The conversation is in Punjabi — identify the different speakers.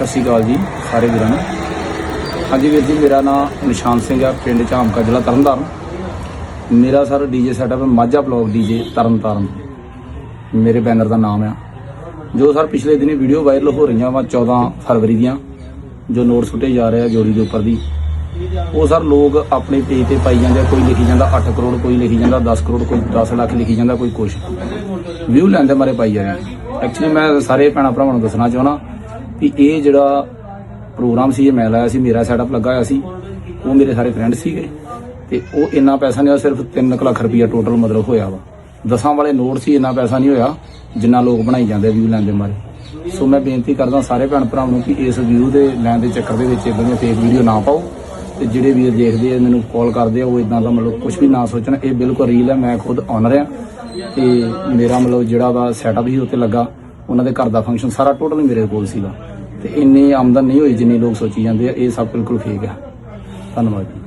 Speaker 1: ਸਤਿ ਸ਼੍ਰੀ ਅਕਾਲ ਜੀ ਸਾਰੇ ਵੀਰਾਂ ਨੂੰ। ਹਾਂਜੀ ਵੀਰ ਜੀ ਮੇਰਾ ਨਾਮ ਨਿਸ਼ਾਨ ਸਿੰਘ ਆ ਪਿੰਡ ਝਾਮਕਾ ਜ਼ਿਲ੍ਹਾ ਤਰਨਤਾਰਨ। ਮੇਰਾ sir DJ setup Majha blog DJ Tarn Taran. ਮੇਰੇ ਬੈਨਰ ਦਾ ਨਾਮ ਆ। ਜੋ ਸਰ ਪਿਛਲੇ ਦਿਨੀ ਵੀਡੀਓ ਵਾਇਰਲ ਹੋ ਰਹੀਆਂ ਵਾ 14 ਫਰਵਰੀ ਦੀਆਂ ਜੋ ਨੋਟ ਸੁੱਟੇ ਜਾ ਰਹੇ ਆ ਜੋੜੀ ਦੇ ਉੱਪਰ ਦੀ ਉਹ ਸਰ ਲੋਕ ਆਪਣੇ ਪੇਜ ਤੇ ਪਾਈ ਜਾਂਦੇ ਆ, ਕੋਈ ਲਿਖੀ ਜਾਂਦਾ 8 ਕਰੋੜ ਕੋਈ ਲਿਖੀ ਜਾਂਦਾ 10 ਕਰੋੜ ਕੋਈ 10 ਲੱਖ ਲਿਖੀ ਜਾਂਦਾ ਕੋਈ ਕੁਛ। ਵਿਊ ਲੈਂਦੇ ਮਾਰੇ ਪਾਈ ਜਾ ਰਹੇ ਐਕਚੁਅਲੀ ਮੈਂ ਸਾਰੇ ਭੈਣਾਂ ਭਰਾਵਾਂ ਨੂੰ ਦੱਸਣਾ ਚਾਹਣਾ ਵੀ ਇਹ ਜਿਹੜਾ ਪ੍ਰੋਗਰਾਮ ਸੀ, ਇਹ ਮੈਂ ਲਾਇਆ ਸੀ, ਮੇਰਾ ਸੈਟਅਪ ਲੱਗਾ ਹੋਇਆ ਸੀ, ਉਹ ਮੇਰੇ ਸਾਰੇ ਫਰੈਂਡ ਸੀਗੇ ਤੇ ਉਹ ਇੰਨਾ ਪੈਸਾ ਨਹੀਂ ਹੋਇਆ, ਸਿਰਫ 3 ਲੱਖ ਰੁਪਈਆ ਟੋਟਲ ਮਤਲਬ ਹੋਇਆ ਵਾ। ਦਸਾਂ ਵਾਲੇ ਨੋਟ ਸੀ, ਇੰਨਾ ਪੈਸਾ ਨਹੀਂ ਹੋਇਆ, ਜਿੰਨਾ ਲੋਕ ਬਣਾਈ ਜਾਂਦੇ ਵਿਊ ਲੈਣ ਦੇ ਮਾਰੇ ਸੋ ਮੈਂ ਬੇਨਤੀ ਕਰਦਾ ਸਾਰੇ ਭੈਣ ਭਰਾਵਾਂ ਨੂੰ ਕਿ ਇਸ ਵਿਊ ਦੇ ਲੈਣ ਦੇ ਚੱਕਰ ਦੇ ਵਿੱਚ ਇਦਾਂ ਦੀਆਂ ਫੇਕ ਵੀਡੀਓ ਨਾ ਪਾਓ ਤੇ ਜਿਹੜੇ ਵੀਰ ਦੇਖਦੇ ਆ, ਮੈਨੂੰ ਕਾਲ ਕਰਦੇ ਆ, ਉਹ ਇਦਾਂ ਦਾ ਮਤਲਬ ਕੁਝ ਵੀ ਨਾ ਸੋਚਣ। ਇਹ ਬਿਲਕੁਲ ਰੀਲ ਹੈ ਮੈਂ ਖੁਦ ਓਨਰ ਆ ਤੇ ਮੇਰਾ ਮਤਲਬ ਜਿਹੜਾ ਵਾ ਸੈਟਅਪ ਹੀ ਉੱਤੇ ਲੱਗਾ। ਉਹਨਾਂ ਦੇ ਘਰ ਦਾ ਫੰਕਸ਼ਨ ਸਾਰਾ ਟੋਟਲ ਮੇਰੇ ਕੋਲ ਸੀਗਾ। ਤੇ ਇੰਨੀ ਆਮਦਨ ਨਹੀਂ ਹੋਈ ਜਿੰਨੀ ਲੋਕ ਸੋਚੀ ਜਾਂਦੇ ਆ, ਇਹ ਸਭ ਬਿਲਕੁਲ ਫੇਕ ਆ। ਧੰਨਵਾਦ ਜੀ।